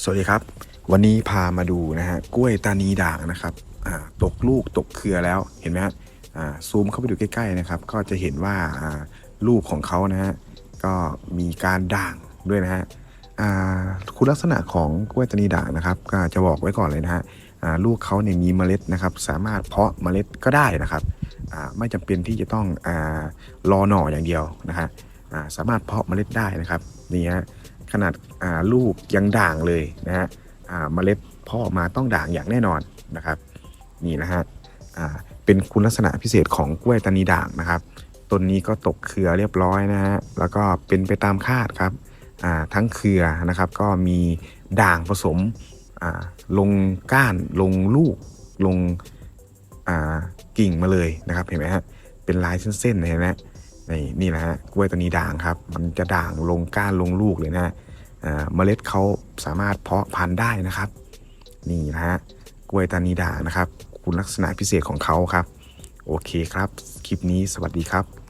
สวัสดีครับ วันนี้พามาดูนะฮะกล้วยตานีด่างนะครับตกลูกตกเครือแล้วเห็นไหมฮะอ่าซูมเข้าไปดูใกล้ๆนะครับ ก็จะเห็นว่าลูกของเขานะฮะก็มีการด่างด้วยนะฮะคุณลักษณะของกล้วยตานีด่างนะครับ ก็จะบอกไว้ก่อนเลยนะฮะลูกเขาเนี่ยมีเมล็ดนะครับ สามารถเพาะเมล็ดก็ได้นะครับไม่จำเป็นที่จะต้องอรอหน่ออย่างเดียวนะฮะสามารถเพาะเมล็ดได้นะครับนี่ฮะ ขนาดาลูกยังด่างเลยนะฮะเมล็ดพ่อมาต้องด่างอย่างแน่นอนนะครับนี่นะฮะเป็นคุณลักษณะพิเศษของกล้วยตานีด่างนะครับต้นนี้ก็ตกเครือเรียบร้อยนะฮะแล้วก็เป็นไปตามคาดครับทั้งเครือนะครับก็มีด่างผสมลงก้านลงลูกลงกิ่งมาเลยนะครับเห็นไหมฮะเป็นลายเส้นๆเห็นไหม นี่นี่นะฮะกล้วยตัวนี้ด่างครับ มันจะด่างลงก้านลงลูกเลยนะฮะเมล็ดเขาสามารถเพาะพันธุ์ได้นะครับ นี่นะฮะกล้วยตานีด่างนะครับ คุณลักษณะพิเศษของเขาครับ โอเคครับ คลิปนี้สวัสดีครับ